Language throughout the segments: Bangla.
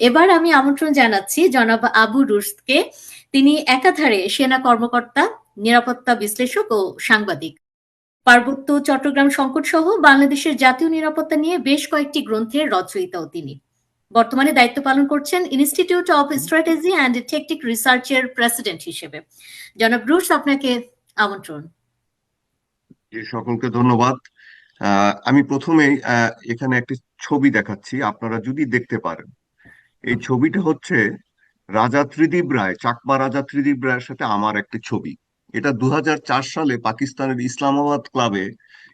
এবার আমি আমন্ত্রণ জানাচ্ছি জনাব আবু রুশদকে। তিনি একাধারে সেনা কর্মকর্তা নিরাপত্তা বিশ্লেষক ও সাংবাদিক। পার্বত্য চট্টগ্রাম সংকট সহ বাংলাদেশের জাতীয় নিরাপত্তা নিয়ে বেশ কয়েকটি গ্রন্থের রচয়িতাও তিনি। বর্তমানে দায়িত্ব পালন করছেন institute of strategy and tactic রিসার্চের প্রেসিডেন্ট হিসেবে। জনাব রুশ আপনাকে আমন্ত্রণ। সকলকে ধন্যবাদ। আমি প্রথমেই আহ, এখানে একটি ছবি দেখাচ্ছি আপনারা যদি দেখতে পারেন। এই ছবিটা হচ্ছে রাজা ত্রিদিব রায়, চাকমা রাজা ত্রিদিব রায়ের সাথে আমার একটি ছবি। এটা দু হাজার চার সালে পাকিস্তানের ইসলামাবাদ ক্লাবে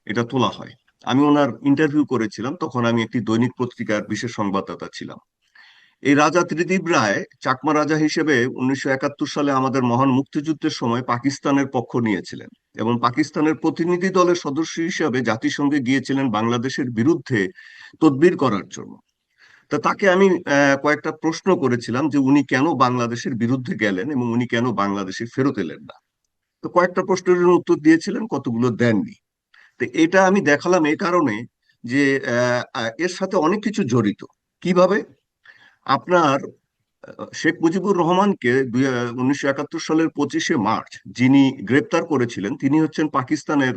এটা তোলা হয়। আমি ওনার ইন্টারভিউ করেছিলাম, তখন আমি একটি দৈনিক পত্রিকার বিশেষ সংবাদদাতা ছিলাম। এই রাজা ত্রিদিব রায় চাকমা রাজা হিসেবে উনিশশো একাত্তর সালে আমাদের মহান মুক্তিযুদ্ধের সময় পাকিস্তানের পক্ষ নিয়েছিলেন এবং পাকিস্তানের প্রতিনিধি দলের সদস্য হিসাবে জাতিসংঘে গিয়েছিলেন বাংলাদেশের বিরুদ্ধে তদবির করার জন্য। তা তাকে আমি কয়েকটা প্রশ্ন করেছিলাম যে উনি কেন বাংলাদেশের বিরুদ্ধে গেলেন এবং উনি কেন বাংলাদেশে ফেরত এলেন না। তো কয়েকটা প্রশ্নের উত্তর দিয়েছিলেন, কতগুলো দেননি। তো এটা আমি দেখালাম এই কারণে যে এর সাথে অনেক কিছু জড়িত। কীভাবে? আপনার শেখ মুজিবুর রহমানকে দুই উনিশশো একাত্তর সালের পঁচিশে মার্চ যিনি গ্রেপ্তার করেছিলেন, তিনি হচ্ছেন পাকিস্তানের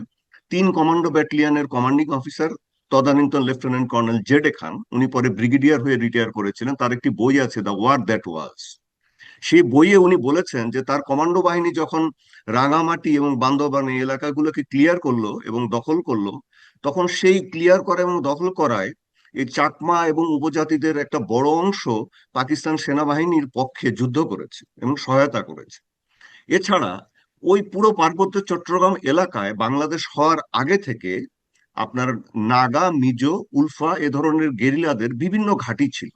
তিন কমান্ডো ব্যাটালিয়নের কমান্ডিং অফিসার। তদানীন্তন lieutenant colonel Z A Khan, উনি পরে ব্রিগেডিয়ার হয়ে রিটায়ার করেছিলেন, তার একটি বই আছে দ্য ওয়ার দ্যাট ওয়াজ সেই বইয়ে উনি বলেছেন যে, তার কমান্ডো বাহিনী যখন রাঙামাটি এবং বান্দরবান এই এলাকাগুলোকে ক্লিয়ার করল এবং দখল করল, তখন সেই ক্লিয়ার করা এবং দখল করায় এই চাকমা এবং উপজাতিদের একটা বড় অংশ পাকিস্তান সেনাবাহিনীর পক্ষে যুদ্ধ করেছে এবং সহায়তা করেছে। এছাড়া ওই পুরো পার্বত্য চট্টগ্রাম এলাকায় বাংলাদেশ হওয়ার আগে থেকে আপনার নাগা মিজো উলফা এ ধরনের গেরিলাদের বিভিন্ন ঘাঁটি ছিল।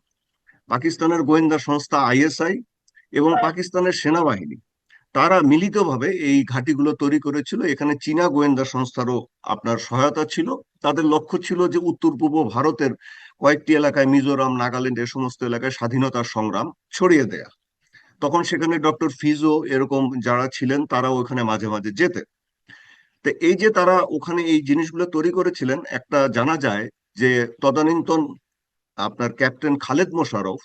পাকিস্তানের গোয়েন্দা সংস্থা আইএসআই এবং পাকিস্তানের সেনাবাহিনী। তারা মিলিতভাবে এই ঘাঁটিগুলো তৈরি করেছিল। এখানে চীনা গোয়েন্দা সংস্থারও আপনার সহায়তা ছিল। তাদের লক্ষ্য ছিল যে উত্তর পূর্ব ভারতের কয়েকটি এলাকায় মিজোরাম নাগাল্যান্ড এ সমস্ত এলাকায় স্বাধীনতার সংগ্রাম ছড়িয়ে দেয়া। তখন সেখানে ডক্টর ফিজো এরকম যারা ছিলেন তারাও ওখানে মাঝে মাঝে যেতেন। তো এই যে তারা ওখানে এই জিনিসগুলো তৈরি করেছিলেন, একটা জানা যায় যে তদানীন্তন আপনার ক্যাপ্টেন খালেদ মোশাররফ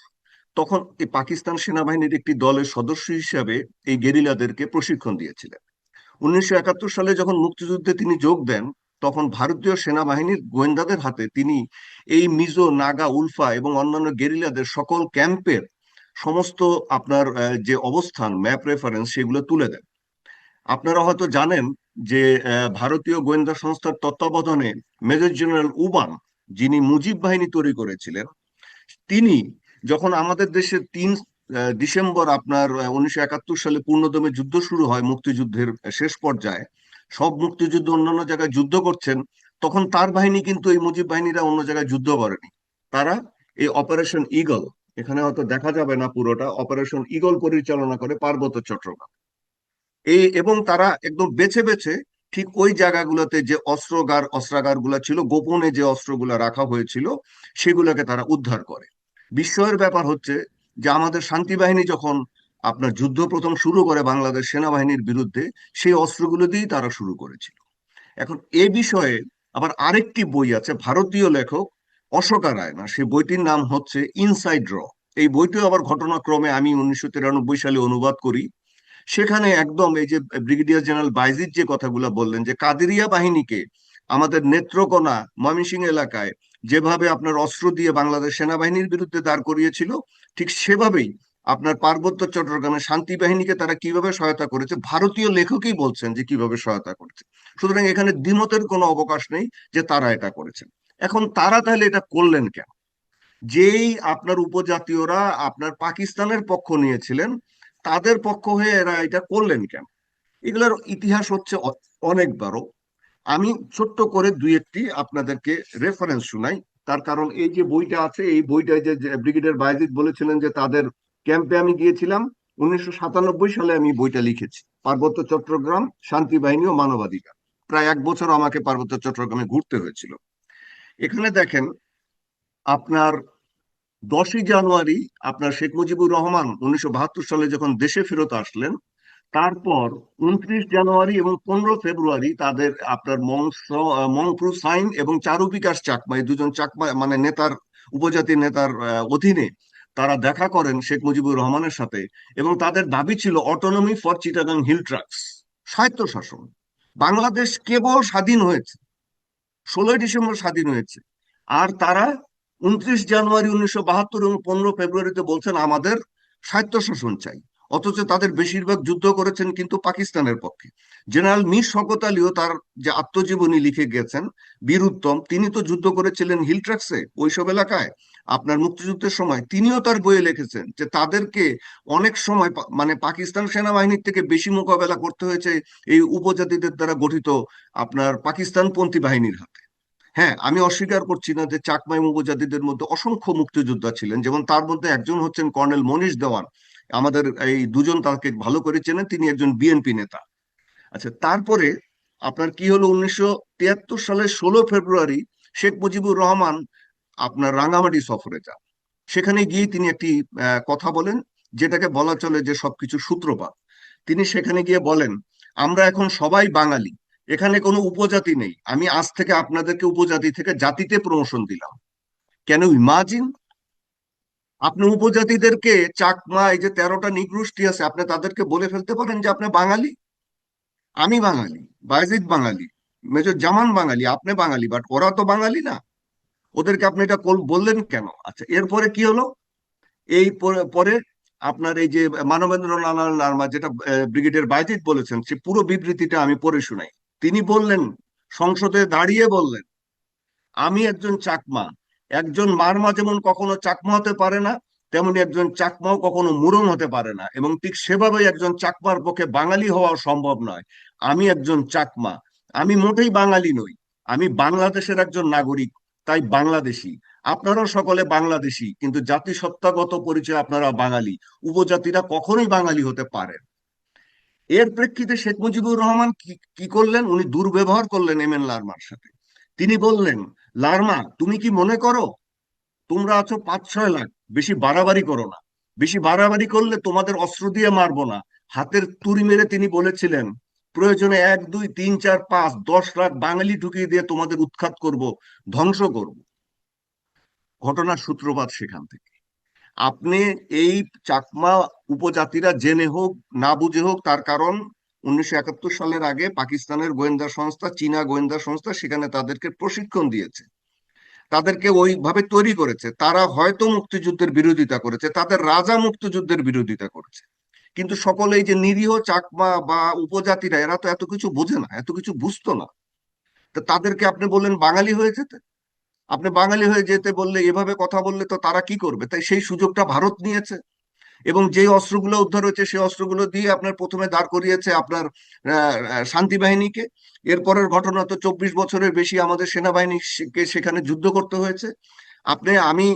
তখন এই পাকিস্তান সেনাবাহিনীর একটি দলের সদস্য হিসাবে এই গেরিলাদেরকে প্রশিক্ষণ দিয়েছিলেন। উনিশশো একাত্তর সালে যখন মুক্তিযুদ্ধে তিনি যোগ দেন, তখন ভারতীয় সেনাবাহিনীর গোয়েন্দাদের হাতে তিনি এই মিজো, নাগা, উলফা এবং অন্যান্য গেরিলাদের সকল ক্যাম্পের সমস্ত আপনার যে অবস্থান, ম্যাপ রেফারেন্স সেগুলো তুলে দেন। আপনারা হয়তো জানেন যে ভারতীয় গোয়েন্দা সংস্থার তত্ত্বাবধানে মেজর জেনারেল উবান, যিনি মুজিব বাহিনী তৈরি করেছিলেন, তিনি যখন আমাদের দেশে তিন ডিসেম্বর আপনার উনিশশো একাত্তর সালে পূর্ণদমে যুদ্ধ শুরু হয় মুক্তিযুদ্ধের শেষ পর্যায়ে, সব মুক্তিযুদ্ধ অন্যান্য জায়গায় যুদ্ধ করছেন, তখন তার বাহিনী কিন্তু এই মুজিব বাহিনীরা অন্য জায়গায় যুদ্ধ করেনি। তারা এই অপারেশন ইগল, এখানে হয়তো দেখা যাবে না পুরোটা, অপারেশন ইগল পরিচালনা করে পার্বত্য চট্টগ্রাম। এই এবং তারা একদম বেছে বেছে ঠিক ওই জায়গাগুলোতে যে অস্ত্রগার অস্ত্রাগারগুলা ছিল, গোপনে যে অস্ত্রগুলা রাখা হয়েছিল, সেগুলোকে তারা উদ্ধার করে। বিস্ময়ের ব্যাপার হচ্ছে যে আমাদের শান্তি বাহিনী যখন আপনার যুদ্ধ প্রথম শুরু করে বাংলাদেশ সেনাবাহিনীর বিরুদ্ধে, সেই অস্ত্রগুলো দিয়েই তারা শুরু করেছিল। এখন এ বিষয়ে আবার আরেকটি বই আছে, ভারতীয় লেখক অশোকা রায় না সেই বইটির নাম হচ্ছে ইনসাইড র এই বইটিও আবার ঘটনাক্রমে আমি উনিশশো তিরানব্বই সালে অনুবাদ করি। সেখানে একদম এই যে ব্রিগেডিয়ার জেনারেল বাইজিদ যে কথাগুলো বললেন, যে কাদেরিয়া বাহিনীকে আমাদের নেত্রকোনা ময়মনসিংহ এলাকায় যেভাবে আপনার অস্ত্র দিয়ে বাংলাদেশ সেনাবাহিনীর বিরুদ্ধে দাঁড় করিয়েছিল, ঠিক সেভাবেই আপনার পার্বত্য চট্টগ্রামের শান্তি বাহিনীকে তারা কীভাবে সহায়তা করেছে, ভারতীয় লেখকই বলছেন যে কীভাবে সহায়তা করেছে। সুতরাং এখানে দ্বিমতের কোনো অবকাশ নেই যে তারা এটা করেছেন এখন তারা তাহলে এটা করলেন কেন? যেই আপনার উপজাতীয়রা আপনার পাকিস্তানের পক্ষ নিয়েছিলেন তাদের পক্ষ হয়ে এরা এটা করলেন কেন? এগুলোর ইতিহাস হচ্ছে অনেক বড়। আমি ছোট্ট করে দুই একটি আপনাদেরকে রেফারেন্স শুনাই। তার কারণ এই যে বইটা আছে, এই বইটা যে যে ব্রিগেডিয়ার বাইজিদ বলেছিলেন যে তাদের ক্যাম্পে আমি গিয়েছিলাম, উনিশশো সাতানব্বই সালে আমি বইটা লিখেছি। পার্বত্য চট্টগ্রাম, শান্তি বাহিনী ও মানবাধিকার। প্রায় এক বছর আমাকে পার্বত্য চট্টগ্রামে ঘুরতে হয়েছিল। এখানে দেখেন, আপনার দশই জানুয়ারি আপনার শেখ মুজিবুর রহমান উনিশশো বাহাত্তর সালে যখন দেশে ফেরত আসলেন, তারপর উনত্রিশ জানুয়ারি এবং পনেরো ফেব্রুয়ারি তাদের আপনার মংফ্রু সাইন এবং চারু বিকাশ চাকমা, এই দুজন চাকমা মানে নেতার, উপজাতি নেতার অধীনে তারা দেখা করেন শেখ মুজিবুর রহমানের সাথে এবং তাদের দাবি ছিল autonomy for Chittagong hill tracts স্বায়ত্তশাসন। বাংলাদেশ কেবল স্বাধীন হয়েছে, ষোলোই ডিসেম্বর স্বাধীন হয়েছে, আর তারা উনত্রিশ জানুয়ারি উনিশশো বাহাত্তর এবং পনেরো ফেব্রুয়ারিতে বলছেন, আমাদের স্বায়ত্তশাসন চাই। অথচ তাদের বেশিরভাগ যুদ্ধ করেছেন কিন্তু পাকিস্তানের পক্ষে। জেনারেল মির শকত আলীও তার যে আত্মজীবনী লিখে গেছেন বীর উত্তম তিনি তো যুদ্ধ করেছিলেন হিলট্রাক্সে, ওইসব এলাকায়। আপনার মুক্তিযুদ্ধের সময় তিনিও তার বইয়ে লিখেছেন যে, তাদেরকে অনেক সময় মানে পাকিস্তান সেনাবাহিনীর থেকে বেশি মোকাবেলা করতে হয়েছে এই উপজাতিদের দ্বারা গঠিত আপনার পাকিস্তানপন্থী বাহিনীর হাতে। হ্যাঁ আমি অস্বীকার করছি না যে চাকমাই উপজাতিদের মধ্যে অসংখ্য মুক্তিযোদ্ধা ছিলেন। যেমন তার মধ্যে একজন হচ্ছেন কর্নেল মনীষ দেওয়ান। আমাদের এই দুজন তাকে ভালো করে চেনেন, তিনি একজন বিএনপি নেতা। আচ্ছা তারপরে আপনার কি হলো উনিশশো তিয়াত্তর সালের ষোলো ফেব্রুয়ারি শেখ মুজিবুর রহমান আপনার রাঙামাটি সফরে যান। সেখানে গিয়ে তিনি একটি কথা বলেন যেটাকে বলা চলে যে সবকিছু সূত্রপাত। তিনি সেখানে গিয়ে বলেন, আমরা এখন সবাই বাঙালি। এখানে কোনো উপজাতি নেই। আমি আজ থেকে আপনাদেরকে উপজাতি থেকে জাতিতে প্রমোশন দিলাম। কেন ইমাজিন আপনি উপজাতিদেরকে চাকমা এই যে তেরোটা নিগোষ্ঠী আছে আপনি তাদেরকে বলে ফেলতে পারেন যে আপনি বাঙালি। আমি বাঙালি বায়েজিদ বাঙালি মেজর জামান বাঙালি আপনি বাঙালি বাট ওরা তো বাঙালি না। ওদেরকে আপনি এটা বললেন কেন? আচ্ছা এরপরে কি হলো? এই পরে- আপনার এই যে মানবেন্দ্র লাল নার্মা যেটা আহ, ব্রিগেডিয়ার বাইজিদ বলেছেন সে পুরো বিবৃতিটা আমি পড়ে শোনাই। তিনি বললেন, সংসদে দাঁড়িয়ে বললেন, আমি একজন চাকমা। একজন মারমা যেমন কখনো চাকমা হতে পারে না, তেমনি একজন চাকমাও কখনো মুরং হতে পারে না। এবং ঠিক সেভাবে একজন চাকমার পক্ষে বাঙালি হওয়া সম্ভব নয়। আমি একজন চাকমা। আমি মোটেই বাঙালি নই। আমি বাংলাদেশের একজন নাগরিক, তাই বাংলাদেশি। আপনারাও সকলে বাংলাদেশি, কিন্তু জাতিসত্তাগত পরিচয় আপনারা বাঙালি। উপজাতিরা কখনোই বাঙালি হতে পারেন এর প্রেক্ষিতে শেখ মুজিবুর রহমান কি করলেন? উনি দুর্ব্যবহার করলেন এম এন লারমার সাথে। তিনি বললেন, লারমা, তুমি কি মনে করো? তোমরা আছো পাঁচ ছয় লাখ, বেশি বাড়াবাড়ি করো না। বেশি বাড়াবাড়ি করলে তোমাদের অস্ত্র দিয়ে মারবো না। হাতের তুড়ি মেরে তিনি বলেছিলেন, প্রয়োজনে এক, দুই, তিন, চার, পাঁচ, দশ লাখ বাঙালি ঢুকিয়ে দিয়ে তোমাদের উৎখাত করব, ধ্বংস করব। ঘটনার সূত্রপাত সেখান থেকে। আপনি এই চাকমা উপজাতিরা জেনে হোক, না বুঝে হোক, তার কারণ উনিশশো একাত্তর সালের আগে পাকিস্তানের গোয়েন্দা সংস্থা, চীনা গোয়েন্দা সংস্থা সেখানে তাদেরকে প্রশিক্ষণ দিয়েছে। তাদেরকে ওইভাবে তৈরি করেছে। তারা হয়তো মুক্তিযুদ্ধের বিরোধিতা করেছে, তাদের রাজা মুক্তিযুদ্ধের বিরোধিতা করেছে। কিন্তু সকলে এই যে নিরীহ চাকমা বা উপজাতিরা, এরা তো এত কিছু বোঝে না, এত কিছু বুঝতো না। তাদেরকে আপনি বললেন বাঙালি হয়ে যেতে? আপনি বাঙালি হয়ে যেতে বললে, এভাবে কথা বললে তো তারা কি করবে? তাই সেই সুযোগটা ভারত নিয়েছে। এবং যে অস্ত্রগুলো উদ্ধার হয়েছে, সেই অস্ত্রগুলো দিয়ে আপনার প্রথমে দাঁড় করিয়েছে আপনার শান্তি বাহিনীকে। এরপরের ঘটনা তো চব্বিশ বছরের বেশি আমাদের সেনাবাহিনীকে সেখানে যুদ্ধ করতে হয়েছে। আপনি, আমি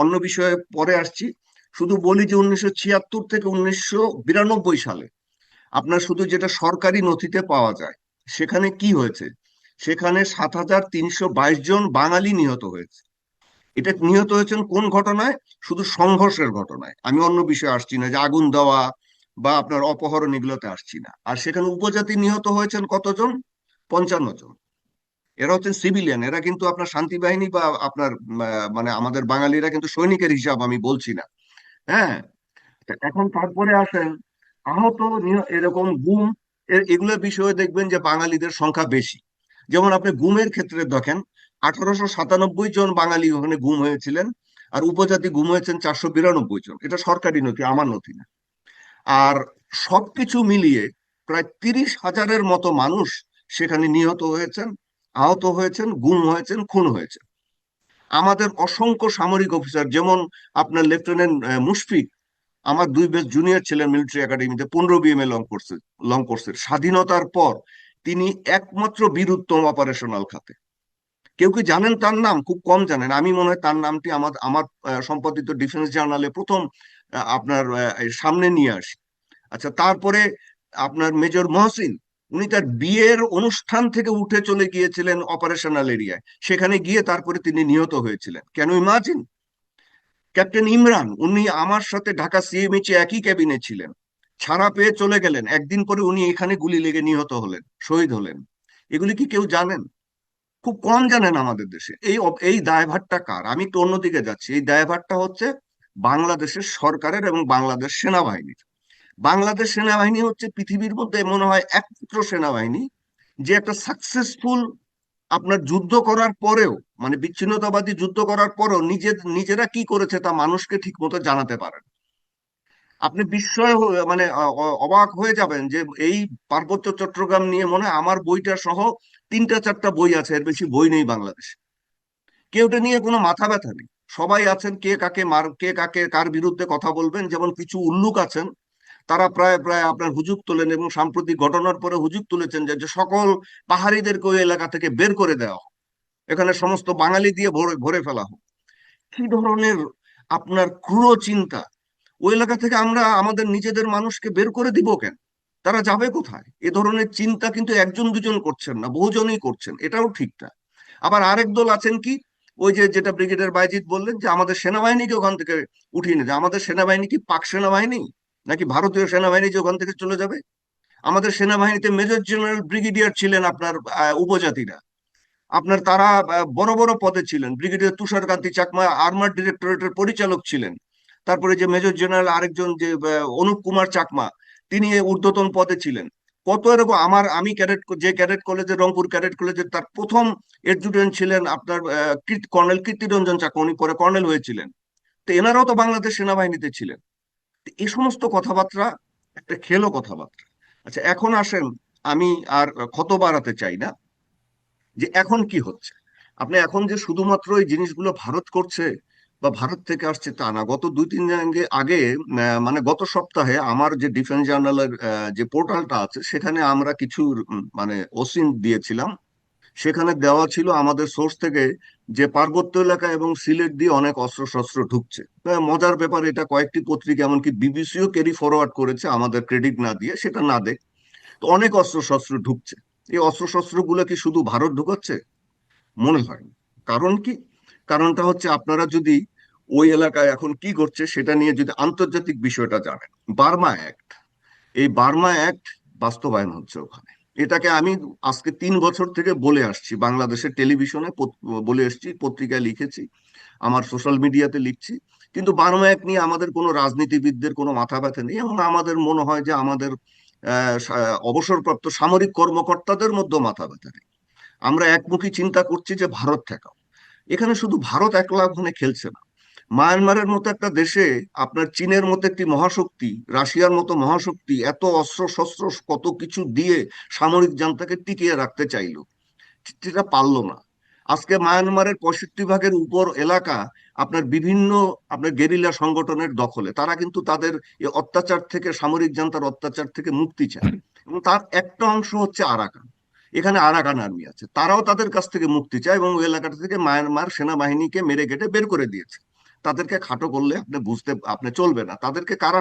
অন্য বিষয়ে পরে আসছি। শুধু বলি যে উনিশশো ছিয়াত্তর থেকে উনিশশো বিরানব্বই সালে আপনার শুধু যেটা সরকারি নথিতে পাওয়া যায়, সেখানে কি হয়েছে? সেখানে সাত হাজার তিনশো বাইশ জন বাঙালি নিহত হয়েছে। এটা নিহত হয়েছেন কোন ঘটনায়? শুধু সংঘর্ষের ঘটনায়। আমি অন্য বিষয়ে আসছি না, যে আগুন দেওয়া বা আপনার অপহরণ এগুলোতে আসছি না। আর সেখানে উপজাতি নিহত হয়েছেন কতজন? পঞ্চান্ন জন। এরা হচ্ছেন সিভিলিয়ান, এরা কিন্তু আপনার শান্তি বাহিনী বা আপনার মানে আমাদের বাঙালিরা কিন্তু সৈনিকের হিসাব আমি বলছি না। হ্যাঁ? এখন তারপরে আসেন, আহত এরকম গুম এগুলোর বিষয়ে দেখবেন যে বাঙালিদের সংখ্যা বেশি। যেমন আপনি গুমের ক্ষেত্রে দেখেন, আঠারোশো সাতানব্বই জন বাঙালি ওখানে গুম হয়েছিলেন আর উপজাতি গুম হয়েছেন চারশো বিরানব্বই জন। এটা সরকারি নথি, আমার নথি না। আর সবকিছু মিলিয়ে প্রায় তিরিশ হাজারের মতো মানুষ সেখানে নিহত হয়েছেন, আহত হয়েছেন, গুম হয়েছেন, খুন হয়েছেন। আমাদের অসংখ্য সামরিক অফিসার, যেমন আপনার লেফটেন্যান্ট মুশফিক, আমার দুই বেস্ট জুনিয়র ছিলেন মিলিটারি একাডেমিতে পনেরো বিএমএ লং কোর্সে লং কোর্সের স্বাধীনতার পর তিনি একমাত্র বীর উত্তম অপারেশনাল খাতে। কেউ কি জানেন তার নাম? খুব কম জানেন। আমি মনে হয় তার নামটি আমার আমার সম্পাদিত ডিফেন্স জার্নালে প্রথম আপনার সামনে নিয়ে আসি। আচ্ছা তারপরে আপনার মেজর মহসিন, উনি তার বিয়ের অনুষ্ঠান থেকে উঠে চলে গিয়েছিলেন অপারেশনাল এরিয়ায় সেখানে গিয়ে তারপরে তিনি নিহত হয়েছিলেন। কেন ইমাজিন ক্যাপ্টেন ইমরান উনি আমার সাথে ঢাকা সিএমএইচ একই ক্যাবিনে ছিলেন। ছাড়া পেয়ে চলে গেলেন। একদিন পরে উনি এখানে গুলি লেগে নিহত হলেন, শহীদ হলেন। এগুলি কি কেউ জানেন? খুব কম জানেন আমাদের দেশে। এই এই দায়ভারটা কার? আমি একটু অন্যদিকে যাচ্ছি। এই দায়ভারটা হচ্ছে বাংলাদেশের সরকারের এবং বাংলাদেশ সেনাবাহিনীর। বাংলাদেশ সেনাবাহিনী হচ্ছে পৃথিবীর মধ্যে মনে হয় একমাত্র সেনাবাহিনী যে একটা সাকসেসফুল আপনার যুদ্ধ করার পরেও মানে বিচ্ছিন্নতাবাদী যুদ্ধ করার পরেও নিজের, নিজেরা কি করেছে তা মানুষকে ঠিক মতো জানাতে পারেন। আপনি বিস্ময় মানে অবাক হয়ে যাবেন যে এই পার্বত্য চট্টগ্রাম নিয়ে মনে হয় আমার বইটা সহ তিনটা, চারটা বই আছে, এর বেশি বই নেই বাংলাদেশে। কেউটা নিয়ে কোনো মাথা ব্যথা নেই। সবাই আছেন, কে কাকে মার, কে কাকে কার বিরুদ্ধে কথা বলবেন, যেমন কিছু উল্লুক আছেন, তারা প্রায় প্রায় আপনার হুজুগ তোলেন এবং সাম্প্রতিক ঘটনার পরে হুজুগ তুলেছেন যে যে সকল পাহাড়িদেরকে ওই এলাকা থেকে বের করে দেওয়া হোক। এখানে সমস্ত বাঙালি দিয়ে ভরে ভরে ফেলা হোক। কি ধরনের আপনার ক্রূর চিন্তা ওই এলাকা থেকে আমরা আমাদের নিজেদের মানুষকে বের করে দিব কেন? তারা যাবে কোথায়? এ ধরনের চিন্তা কিন্তু একজন দুজন করছেন না, বহুজনই করছেন, এটাও ঠিক না আবার আরেক দল আছেন কি? ওই যে, যেটা ব্রিগেডিয়ার বাইজিৎ বললেন যে, আমাদের সেনাবাহিনীকে ওখান থেকে উঠিয়ে যায়, আমাদের সেনাবাহিনী কি পাক সেনাবাহিনী? নাকি ভারতীয় সেনাবাহিনী যে ওখান থেকে চলে যাবে? আমাদের সেনাবাহিনীতে মেজর জেনারেল ব্রিগেডিয়ার ছিলেন আপনার উপজাতিরা। আপনার তারা বড় বড় পদে ছিলেন। ব্রিগেডিয়ার তুষার তুষারকান্তি চাকমা আর্মার ডিরেক্টরেটের পরিচালক ছিলেন। তারপরে যে মেজর জেনারেল আরেকজন যে অনুপ কুমার চাকমা, তিনি ঊর্ধ্বতন পদে ছিলেন। কত এরকম আমার, আমি ক্যাডেট, যে ক্যাডেট কলেজে, রংপুর ক্যাডেট কলেজে তার প্রথম এডজুটেন্ট ছিলেন আপনার কর্নেল কীর্তিরঞ্জন চাকমা, উনি পরে কর্নেল হয়েছিলেন। তো এনারাও তো বাংলাদেশ সেনাবাহিনীতে ছিলেন। এই সমস্ত কথাবার্তা, একটা খেলো কথাবার্তা। আচ্ছা এখন আসেন, আমি আর ক্ষত বাড়াতে চাই না যে এখন কি হচ্ছে। আপনি এখন যে শুধুমাত্র এই জিনিসগুলো ভারত করছে বা ভারত থেকে আসছে তা না। গত দুই, তিন দিন আগে মানে গত সপ্তাহে আমার যে ডিফেন্স জার্নালের যে পোর্টালটা আছে, সেখানে আমরা কিছু মানে ওসিন দিয়েছিলাম। সেখানে দেওয়া ছিল আমাদের সোর্স থেকে যে পার্বত্য এলাকা এবং সিলেট দিয়ে অনেক অস্ত্র শস্ত্র ঢুকছে মজার ব্যাপার, এটা কয়েকটি পত্রিকা, এমনকি বিবিসিও ক্যারি ফরওয়ার্ড করেছে আমাদের ক্রেডিট না দিয়ে, সেটা না দেখ। তো অনেক অস্ত্র শস্ত্র ঢুকছে। এই অস্ত্র শস্ত্রগুলো কি শুধু ভারত ঢুকাচ্ছে? মনে হয় কারণ কি? কারণটা হচ্ছে আপনারা যদি ওই এলাকায় এখন কি করছে সেটা নিয়ে যদি আন্তর্জাতিক বিষয়টা জানেন, বার্মা অ্যাক্ট, এই বার্মা অ্যাক্ট বাস্তবায়ন হচ্ছে ওখানে। এটাকে আমি আজকে তিন বছর থেকে বলে আসছি, বাংলাদেশের টেলিভিশনে বলে এসছি, পত্রিকায় লিখেছি, আমার সোশ্যাল মিডিয়াতে লিখছি। কিন্তু বার্মা অ্যাক্ট নিয়ে আমাদের কোনো রাজনীতিবিদদের কোনো মাথা ব্যথা নেই এবং আমাদের মনে হয় যে আমাদের অবসরপ্রাপ্ত সামরিক কর্মকর্তাদের মধ্যে মাথা ব্যথা নেই। আমরা একমুখী চিন্তা করছি যে ভারত ঠেকাও। এখানে শুধু ভারত একলা ওখানে খেলছে না। মায়ানমারের মতো একটা দেশে আপনার চীনের মতো একটি মহাশক্তি, রাশিয়ার মতো মহাশক্তি এত অস্ত্র শস্ত্র কত কিছু দিয়ে সামরিক জান্তাকে টিকিয়ে রাখতে চাইলো, সেটা পারল না। আজকে মায়ানমারের পঁয়ষট্টি ভাগের উপর এলাকা আপনার বিভিন্ন আপনার গেরিলা সংগঠনের দখলে, তারা কিন্তু তাদের অত্যাচার থেকে, সামরিক জান্তার অত্যাচার থেকে মুক্তি চায়। এবং তার একটা অংশ হচ্ছে আরাকান। এখানে আরাকান আর্মি আছে। তারাও তাদের কাছ থেকে মুক্তি চায় এবং ওই এলাকাটা থেকে মায়ানমার সেনাবাহিনীকে মেরে কেটে বের করে দিয়েছে। তাদেরকে খাটো করলে আপনি বুঝতে, আপনি চলবে না। তাদেরকে কারা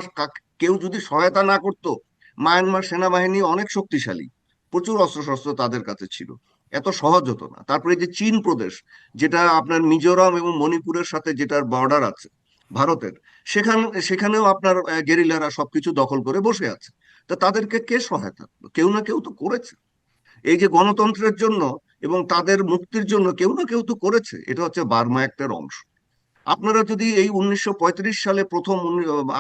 কেউ যদি সহায়তা না করতো, মায়ানমার সেনাবাহিনী অনেক শক্তিশালী। প্রচুর অস্ত্রশস্ত্র তাদের কাছে ছিল। এত সহজ হতো না। তারপরে যে চীন প্রদেশ, যেটা আপনার মিজোরাম এবং মণিপুরের সাথে যেটার বর্ডার আছে, ভারতের, সেখানে, সেখানেও আপনার গেরিলারা সবকিছু দখল করে বসে আছে। তা তাদেরকে কে সহায়তা? কেউ না কেউ তো করেছে। এই যে গণতন্ত্রের জন্য এবং তাদের মুক্তির জন্য কেউ না কেউ তো করেছে, এটা হচ্ছে বার্মা অ্যাক্টের অংশ আপনারা যদি এই উনিশশো পঁয়ত্রিশ সালে প্রথম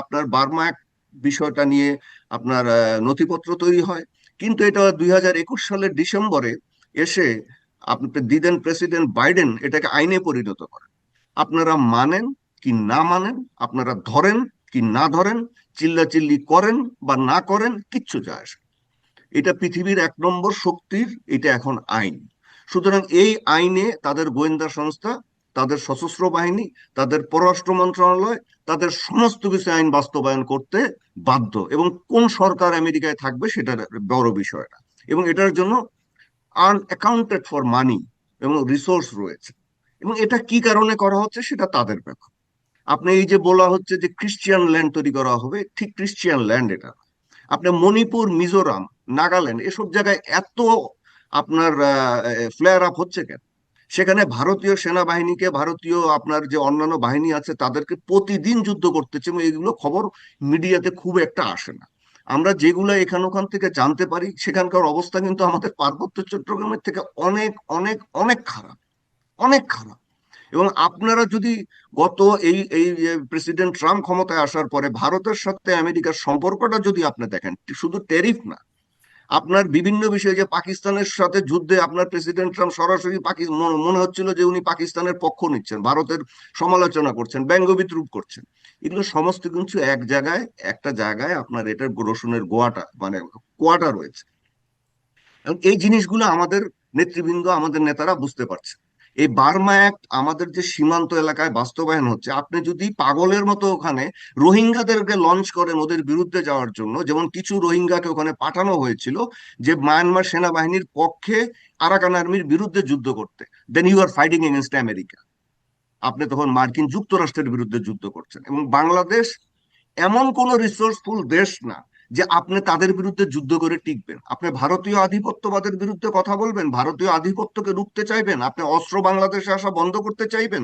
আপনার বার্মা অ্যাক্ট বিষয়টা নিয়ে আপনার নথিপত্র তৈরি হয়, কিন্তু এটা দুই হাজার একুশ সালের ডিসেম্বরে এসে আপনি দিদেন প্রেসিডেন্ট বাইডেন এটাকে আইনে পরিণত করেন আপনারা মানেন কি না মানেন, আপনারা ধরেন কি না ধরেন, চিল্লাচিল্লি করেন বা না করেন, কিচ্ছু যায় আসে। এটা পৃথিবীর এক নম্বর শক্তির, এটা এখন আইন। সুতরাং এই আইনে তাদের গোয়েন্দা সংস্থা, তাদের সশস্ত্র বাহিনী, তাদের পররাষ্ট্র মন্ত্রণালয়, তাদের সমস্ত কিছু আইন বাস্তবায়ন করতে বাধ্য। এবং কোন সরকার আমেরিকায় থাকবে সেটা বড় বিষয় না। এবং এটার জন্য আনঅ্যাকাউন্টেড ফর মানি এবং রিসোর্স রয়েছে। এবং এটা কি কারণে করা হচ্ছে সেটা তাদের ব্যাপার। আপনি এই যে বলা হচ্ছে যে খ্রিস্টিয়ান ল্যান্ড তৈরি করা হবে, ঠিক খ্রিস্টিয়ান ল্যান্ড এটা। আপনি মণিপুর, মিজোরাম নাগাল্যান্ড, এসব জায়গায় এত আপনার ফ্লেয়ার আপ হচ্ছে কেন? সেখানে ভারতীয় সেনাবাহিনীকে, ভারতীয় আপনার যে অন্যান্য বাহিনী আছে, তাদেরকে প্রতিদিন যুদ্ধ করতেছে এবং এগুলো খবর মিডিয়াতে খুব একটা আসে না। আমরা যেগুলো এখান ওখান থেকে জানতে পারি, সেখানকার অবস্থা কিন্তু আমাদের পার্বত্য চট্টগ্রামের থেকে অনেক অনেক অনেক খারাপ অনেক খারাপ। এবং আপনারা যদি গত এই এই প্রেসিডেন্ট ট্রাম্প ক্ষমতায় আসার পরে ভারতের সাথে আমেরিকার সম্পর্কটা যদি আপনি দেখেন, শুধু ট্যারিফ না আপনার বিভিন্ন বিষয়ে যে পাকিস্তানের সাথে যুদ্ধে আপনার প্রেসিডেন্ট ট্রাম্প সরাসরি মনে- হচ্ছিল যে উনি পাকিস্তানের পক্ষ নিচ্ছেন, ভারতের সমালোচনা করছেন ব্যঙ্গ বিদ্রুপ করছেন। এগুলো সমস্ত কিছু এক জায়গায়, একটা জায়গায় আপনার এটার রসুনের গোয়াটা মানে কোয়াটা রয়েছে। এই জিনিসগুলো আমাদের নেতৃবৃন্দ, আমাদের নেতারা বুঝতে পারছে এই বার্মা অ্যাক্ট আমাদের যে সীমান্ত এলাকায় বাস্তবায়ন হচ্ছে, আপনি যদি পাগলের মতো ওখানে রোহিঙ্গাদেরকে লঞ্চ করেন ওদের বিরুদ্ধে যাওয়ার জন্য, যেমন কিছু রোহিঙ্গাকে ওখানে পাঠানো হয়েছিল যে মায়ানমার সেনাবাহিনীর পক্ষে আরাকান আর্মির বিরুদ্ধে যুদ্ধ করতে দেন you are fighting against America আপনি তখন মার্কিন যুক্তরাষ্ট্রের বিরুদ্ধে যুদ্ধ করছেন এবং বাংলাদেশ এমন কোন রিসোর্সফুল দেশ না যে আপনি তাদের বিরুদ্ধে যুদ্ধ করে টিকবেন। আপনি ভারতীয় আধিপত্যবাদের বিরুদ্ধে কথা বলবেন, ভারতীয় আধিপত্যকে রুখতে চাইবেন, আপনি অস্ত্র বাংলাদেশে আসা বন্ধ করতে চাইবেন,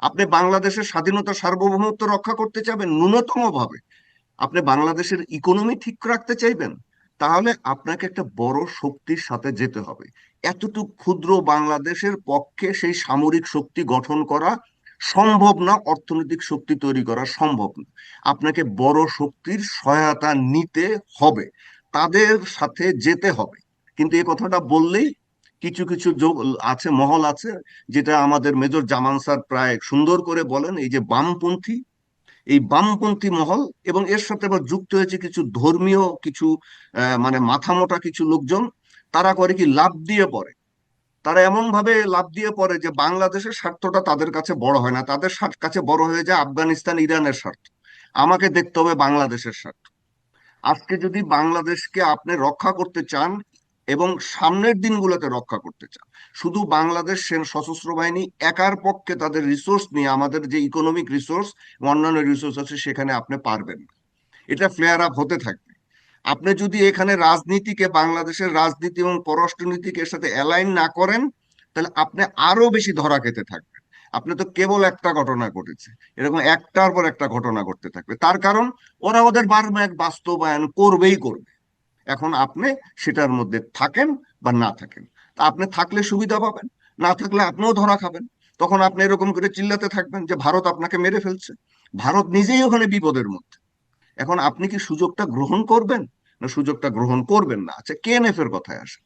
আপনি বাংলাদেশের স্বাধীনতা সার্বভৌমত্ব রক্ষা করতে চাইবেন ন্যূনতম ভাবে আপনি বাংলাদেশের ইকোনমি ঠিক রাখতে চাইবেন, তাহলে আপনাকে একটা বড় শক্তির সাথে যেতে হবে। এতটুকু ক্ষুদ্র বাংলাদেশের পক্ষে সেই সামরিক শক্তি গঠন করা সম্ভব না, অর্থনৈতিক শক্তি তৈরি করা সম্ভব না। আপনাকে বড় শক্তির সহায়তা নিতে হবে, তাদের সাথে যেতে হবে। কিন্তু এই কথাটা বললেই কিছু কিছু যোগ আছে, মহল আছে, যেটা আমাদের মেজর জামান স্যার প্রায় সুন্দর করে বলেন, এই যে বামপন্থী, এই বামপন্থী মহল এবং এর সাথে আবার যুক্ত হয়েছে কিছু ধর্মীয় কিছু মানে মাথামোটা কিছু লোকজন, তারা করে কি লাভ দিয়ে পড়ে। তারা এমন ভাবে লাভ দিয়ে পড়ে যে বাংলাদেশের স্বার্থটা তাদের কাছে বড় হয় না। তাদের স্বার্থ কাছে বড় হয়ে যায় আফগানিস্তান, ইরানের স্বার্থ। আমাকে দেখতে হবে বাংলাদেশের স্বার্থ। আজকে যদি বাংলাদেশকে আপনি রক্ষা করতে চান এবং সামনের দিনগুলোতে রক্ষা করতে চান, শুধু বাংলাদেশ সেন সশস্ত্র বাহিনী একার পক্ষে তাদের রিসোর্স নিয়ে, আমাদের যে ইকোনমিক রিসোর্স অন্যান্য রিসোর্স আছে সেখানে আপনি পারবেন এটা ফ্লেয়ার আপ হতে থাকবে। আপনি যদি এখানে রাজনীতিকে, বাংলাদেশের রাজনীতি এবং পররাষ্ট্রনীতিকে এর সাথে অ্যালাইন না করেন, তাহলে আপনি আরও বেশি ধরা খেতে থাকবেন। আপনি তো কেবল একটা ঘটনা ঘটেছে। এরকম একটার পর একটা ঘটনা ঘটতে থাকবে। তার কারণ, ওরা ওদের বারবার এক বাস্তবায়ন করবেই করবে। এখন আপনি সেটার মধ্যে থাকেন বা না থাকেন। তা আপনি থাকলে সুবিধা পাবেন, না থাকলে আপনিও ধরা খাবেন। তখন আপনি এরকম করে চিল্লাতে থাকবেন যে, ভারত আপনাকে মেরে ফেলছে। ভারত নিজেই ওখানে বিপদের মধ্যে। এখন আপনি কি সুযোগটা গ্রহণ করবেন? না সুযোগটা গ্রহণ করবেন না? আচ্ছা কেএনএফ এর কথায় আসে।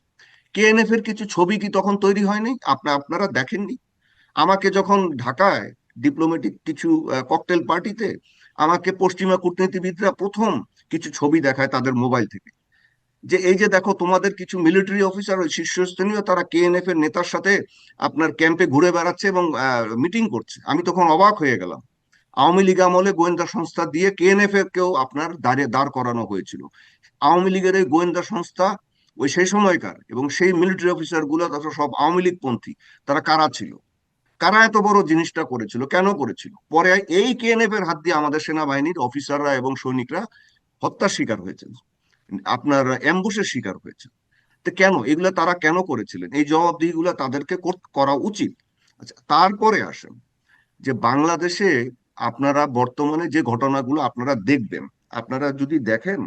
কেএনএফ এর কিছু ছবি কি তখন তৈরি হয়নি? আপনি, আপনারা দেখেননি? আমাকে যখন ঢাকায় ডিপ্লোমেটিক কিছু ককটেল পার্টিতে আমাকে পশ্চিমা কূটনীতিবিদরা প্রথম কিছু ছবি দেখায় তাদের মোবাইল থেকে। যে এই যে দেখো তোমাদের কিছু মিলিটারি অফিসার ওই শীর্ষস্থানীয় তারা কেএনএফ এর নেতার সাথে আপনার ক্যাম্পে ঘুরে বেড়াচ্ছে এবং মিটিং করছে। আমি তখন অবাক হয়ে গেলাম। আওয়ামী লীগ আমলে গোয়েন্দা সংস্থা দিয়ে কেএনএফ এর কেও আপনার দাঁড়িয়ে দাঁড় করানো হয়েছিল। আওয়ামী লীগের এই গোয়েন্দা সংস্থা ওই সেই সময়কার এবং সেই মিলিটারি অফিসারগুলো তারা সব আওয়ামী লীগ পন্থী, তারা কারা ছিল? কারা এত বড় জিনিসটা করেছিল? কেন করেছিল? পরে এই কেএনএফ এর হাত দিয়ে আমাদের সেনাবাহিনীর অফিসাররা এবং সৈনিকরা হত্যার শিকার হয়েছেন। আপনার অ্যাম্বুসের শিকার হয়েছে তো কেন? এগুলো তারা কেন করেছিলেন? এই জবাবদিহিগুলো তাদেরকে করা উচিত। আচ্ছা তারপরে আসেন যে বাংলাদেশে আপনারা বর্তমানে যে ঘটনাগুলো আপনারা দেখবেন, আপনারা যদি দেখেন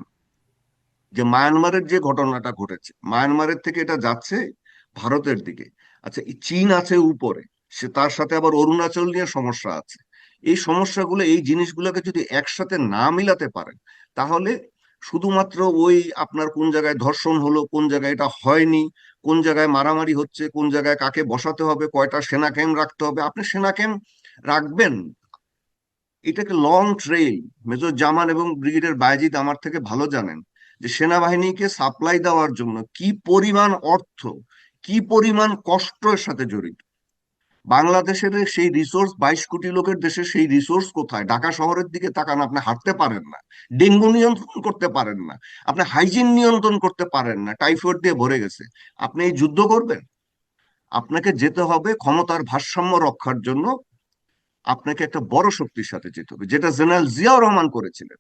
যে মায়ানমারের যে ঘটনাটা ঘটেছে, মায়ানমারের থেকে এটা যাচ্ছে ভারতের দিকে। আচ্ছা চীন আছে উপরে, সে তার সাথে আবার অরুণাচল নিয়ে সমস্যা আছে। এই সমস্যাগুলো, এই জিনিসগুলোকে যদি একসাথে না মিলাতে পারেন, তাহলে শুধুমাত্র ওই আপনার কোন জায়গায় ধর্ষণ হলো, কোন জায়গায় এটা হয়নি, কোন জায়গায় মারামারি হচ্ছে, কোন জায়গায় কাকে বসাতে হবে, কয়টা সেনা ক্যাম্প রাখতে হবে, আপনি সেনা ক্যাম্প রাখবেন এটাকে লং ট্রেইল মেজর জামান এবং ব্রিগেডিয়ার বায়েজিদ আমার থেকে ভালো জানেন যে সেনাবাহিনীকে সাপ্লাই দেওয়ার জন্য কি পরিমাণ অর্থ, কি পরিমাণ কষ্টের সাথে জড়িত? বাংলাদেশের সেই রিসোর্স বাইশ কোটি লোকের দেশে সেই রিসোর্স কোথায়? ঢাকা শহরের দিকে তাকান, আপনি হাঁটতে পারেন না। ডেঙ্গু নিয়ন্ত্রণ করতে পারেন না। আপনি হাইজিন নিয়ন্ত্রণ করতে পারেন না। টাইফয়েড দিয়ে ভরে গেছে। আপনি এই যুদ্ধ করবেন? আপনাকে যেতে হবে ক্ষমতার ভারসাম্য রক্ষার জন্য আপনাকে একটা বড় শক্তির সাথে যেতে হবে। যেটা জেনারেল জিয়াউর রহমান করেছিলেন।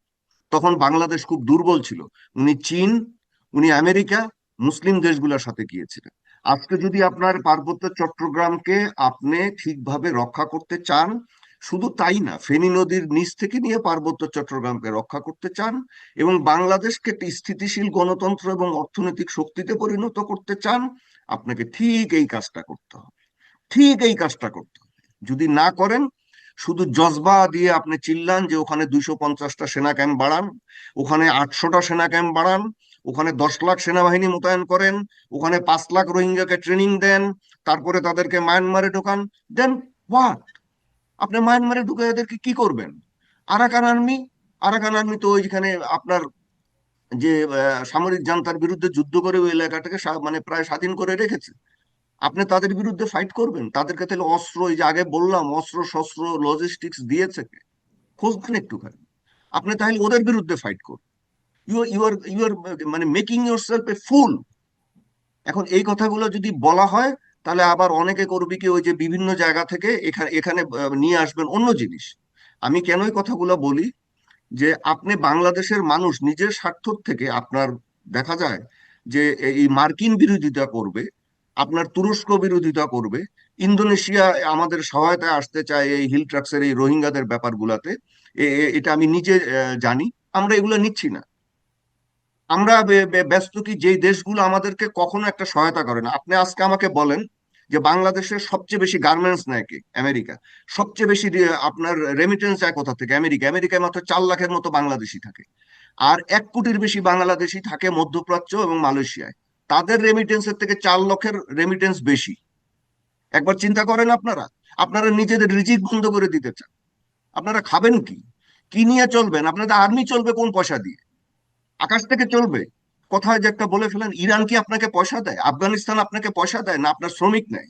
তখন বাংলাদেশ খুব দুর্বল ছিল। উনি চীন, উনি আমেরিকা, মুসলিম দেশগুলোর সাথে গিয়েছিলেন। আজকে যদি আপনার পার্বত্য চট্টগ্রামকে আপনি ঠিকভাবে রক্ষা করতে চান, শুধু তাই না, ফেনী নদীর নিচ থেকে নিয়ে পার্বত্য চট্টগ্রামকে রক্ষা করতে চান এবং বাংলাদেশকে একটি স্থিতিশীল গণতন্ত্র এবং অর্থনৈতিক শক্তিতে পরিণত করতে চান, আপনাকে ঠিক এই কাজটা করতে হবে। ঠিক এই কাজটা করতে হবে। যদি না করেন শুধু জজবা দিয়ে আপনি চিল্লান যে ওখানে দুইশো পঞ্চাশটা সেনা ক্যাম্প বাড়ান, ওখানে আটশোটা সেনা ক্যাম্প বাড়ান, ওখানে দশ লাখ সেনাবাহিনী মোতায়েন করেন, ওখানে পাঁচ লাখ রোহিঙ্গাকে ট্রেনিং দেন, তারপরে তাদেরকে মায়ানমারে ঢোকান। দেন হোয়াট আপনি মায়ানমারে ঢুকে এদেরকে কি করবেন? Arakan army? আরাকান আর্মি তো ওইখানে আপনার যে সামরিক জান্তার বিরুদ্ধে যুদ্ধ করে ওই এলাকাটাকে মানে প্রায় স্বাধীন করে রেখেছে। আপনি তাদের বিরুদ্ধে ফাইট করবেন। তাদেরকে তাহলে অস্ত্র, এই যে আগে বললাম, অস্ত্র, শস্ত্র লজিস্টিক্স দিয়েছে? খোঁজ একটুখানি। আপনি তাহলে ওদের বিরুদ্ধে ফাইট করুন। You you are you are মানে making yourself a fool এখন এই কথাগুলো যদি বলা হয়, তাহলে আবার অনেকে করবে কি, ওই যে বিভিন্ন জায়গা থেকে এখানে এখানে নিয়ে আসবেন অন্য জিনিস। আমি কেন এই কথাগুলো বলি? যে আপনি বাংলাদেশের মানুষ, নিজের স্বার্থ থেকে আপনার দেখা যায় যে এই মার্কিন বিরোধিতা করবে আপনার তুরস্ক বিরোধিতা করবে। ইন্দোনেশিয়া আমাদের সহায়তায় আসতে চায় এই হিল ট্রাক্সের এই রোহিঙ্গাদের ব্যাপারগুলাতে। এটা আমি নিজে জানি। আমরা এগুলো নিচ্ছি না। আমরা ব্যস্ত কি যেই দেশগুলো আমাদেরকে কখনো একটা সহায়তা করে না। আপনি আজকে আমাকে বলেন যে বাংলাদেশের সবচেয়ে বেশি গার্মেন্টস নেয় কে? আমেরিকা। সবচেয়ে বেশি আপনার রেমিটেন্স যায় কোথা থেকে? আমেরিকা। আমেরিকায় মাত্র চার লাখের মতো বাংলাদেশি থাকে। আর এক কোটির বেশি বাংলাদেশি থাকে মধ্যপ্রাচ্য এবং মালয়েশিয়ায়। তাদের রেমিটেন্সের থেকে চার লক্ষের রেমিটেন্স বেশি। একবার চিন্তা করেন আপনারা আপনারা নিজেদের রিজিক বন্ধ করে দিতে চান। আপনারা খাবেন কি? কি নিয়ে চলবেন? আপনাদের আর্মি চলবে কোন পয়সা দিয়ে? আকাশ থেকে চলবে। কোথায় যে একটা বলে ফেলেন, ইরান কি আপনাকে পয়সা দেয়? আফগানিস্তান আপনাকে পয়সা দেয় না, আপনার শ্রমিক নেয়?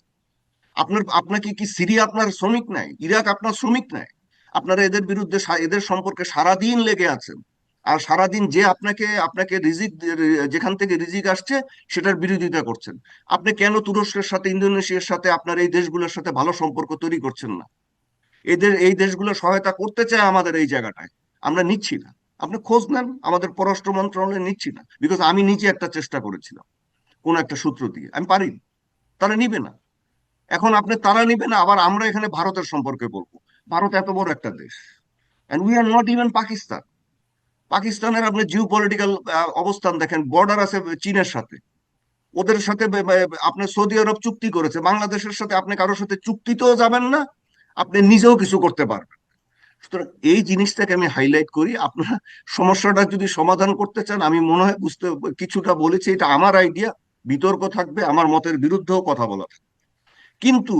আপনার, আপনাকে কি সিরিয়া আপনার শ্রমিক নেয়? ইরাক আপনার শ্রমিক নেয়? আপনারা এদের বিরুদ্ধে এদের সম্পর্কে সারাদিন লেগে আছেন। আর সারাদিন যে আপনাকে আপনাকে রিজিক, যেখান থেকে রিজিক আসছে, সেটার বিরোধিতা করছেন। আপনি কেন তুরস্কের সাথে, ইন্দোনেশিয়ার সাথে, আপনার এই দেশগুলোর সাথে ভালো সম্পর্ক তৈরি করছেন না? এদের, এই দেশগুলো সহায়তা করতে চায় আমাদের এই জায়গাটায়। আমরা নিচ্ছি না। আপনি খোঁজ নেন, আমাদের পররাষ্ট্র মন্ত্রণালয়ে নিচ্ছি না। বিকজ আমি নিজে একটা চেষ্টা করেছিলাম, কোন একটা সূত্র দিয়ে। আমি পারি তারা নিবে না। এখন আপনি, তারা নিবে না, আবার আমরা এখানে ভারতের সম্পর্কে বলব। ভারত এত বড় একটা দেশ। And we are not even Pakistan পাকিস্তানের আপনি জিও পলিটিক্যাল অবস্থান দেখেন বর্ডার আছে চীনের সাথে। ওদের সাথে আপনার সৌদি আরব চুক্তি করেছে, বাংলাদেশের সাথে আপনি কারোর সাথে চুক্তিতেও যাবেন না, আপনি নিজেও কিছু করতে পারবেন। সুতরাং এই জিনিসটাকে আমি হাইলাইট করি, আপনারা সমস্যাটা যদি সমাধান করতে চান, আমি মনে হয় বুঝতে, কিছুটা বলেছি, এটা আমার আইডিয়া বিতর্ক থাকবে, আমার মতের বিরুদ্ধেও কথা বলা কিন্তু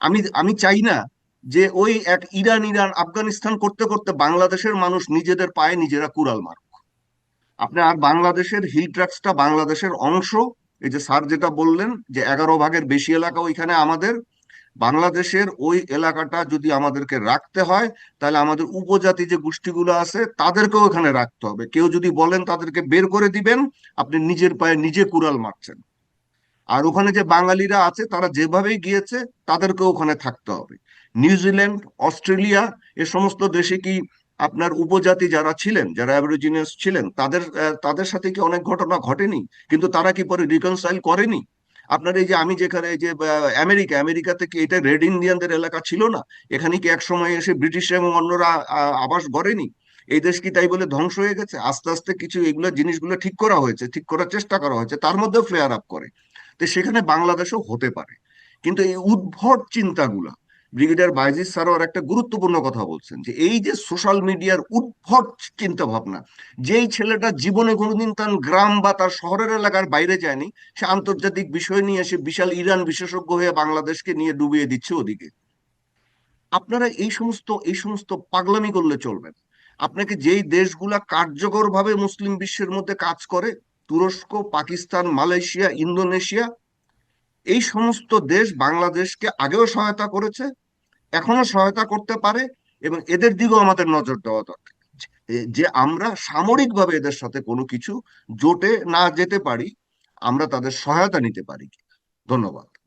আমি আমি চাই না যে ওই এক ইরান ইরান, আফগানিস্তান করতে করতে বাংলাদেশের মানুষ নিজেদের পায়ে নিজেরা কুড়াল মারুক। আপনি আর বাংলাদেশের হিল ট্রাক্সটা বাংলাদেশের অংশ, এই যে স্যার যেটা বললেন যে এগারো ভাগের বেশি এলাকা ওইখানে আমাদের, বাংলাদেশের ওই এলাকাটা যদি আমাদেরকে রাখতে হয়, তাহলে আমাদের উপজাতি যে গোষ্ঠীগুলো আছে তাদেরকেও এখানে রাখতে হবে। কেউ যদি বলেন তাদেরকে বের করে দিবেন, আপনি নিজের পায়ে নিজে কুড়াল মারছেন। আর ওখানে যে বাঙালিরা আছে, তারা যেভাবেই গিয়েছে, তাদেরকেও ওখানে থাকতে হবে। নিউজিল্যান্ড অস্ট্রেলিয়া, এ সমস্ত দেশে কি আপনার উপজাতি যারা ছিলেন, যারা অ্যাবরিজিনিয়াস ছিলেন, তাদের তাদের সাথে কি অনেক ঘটনা ঘটেনি? কিন্তু তারা কি পরে রিকনসাইল করেনি? আপনার এই যে আমি যেখানে যে আমেরিকা, আমেরিকাতে কি এটা রেড ইন্ডিয়ানদের এলাকা ছিল না? এখানে কি এক সময় এসে ব্রিটিশ এবং অন্যরা আবাস গড়েনি? এই দেশ কি তাই বলে ধ্বংস হয়ে গেছে? আস্তে আস্তে কিছু এগুলো জিনিসগুলো ঠিক করা হয়েছে, ঠিক করার চেষ্টা করা হয়েছে, তার মধ্যেও ফ্লেয়ার আপ করে। তো সেখানে বাংলাদেশও হতে পারে। কিন্তু এই উদ্ভট চিন্তাগুলা ব্রিগেডিয়ার বাইজিস স্যারও আর একটা গুরুত্বপূর্ণ কথা বলছেন যে এই যে সোশ্যাল মিডিয়ার উদ্ভট চিন্তা ভাবনা যেই ছেলেটা জীবনে কোনোদিন তার গ্রাম বা তার শহরের এলাকার বাইরে যায়নি, সে আন্তর্জাতিক বিষয় নিয়ে এসে বিশাল ইরান বিশেষজ্ঞ হয়ে বাংলাদেশকে নিয়ে ডুবিয়ে দিচ্ছে ওদিকে। আপনারা এই সমস্ত এই সমস্ত পাগলামি করলে চলবে না। আপনাকে যেই দেশগুলা কার্যকরভাবে মুসলিম বিশ্বের মধ্যে কাজ করে, তুরস্ক, পাকিস্তান, মালয়েশিয়া, ইন্দোনেশিয়া, এই সমস্ত দেশ বাংলাদেশকে আগেও সহায়তা করেছে এখনও সহায়তা করতে পারে এবং এদের দিকেও আমাদের নজর দেওয়া দরকার। যে- আমরা সামরিকভাবে এদের সাথে কোনো কিছু জোটে না যেতে পারি, আমরা তাদের সহায়তা নিতে পারি। ধন্যবাদ।